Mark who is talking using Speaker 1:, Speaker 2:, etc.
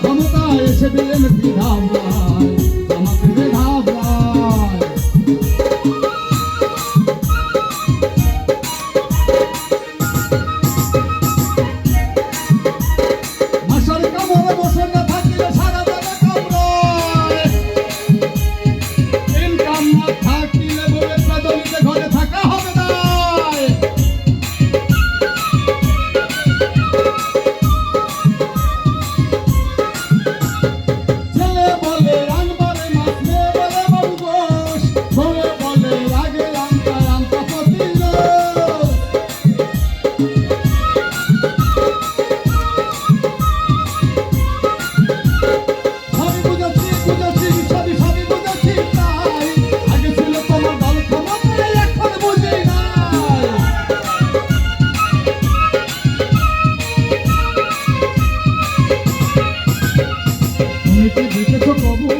Speaker 1: ক্ষমতা এসে দিলেন বিধাবায় আমাকে বিধাবায় মাসাল কামড়ে বসে না থাকলে সারা দাদা কামড়ায়। ইনকাম না হইতে দেখেছ কবু।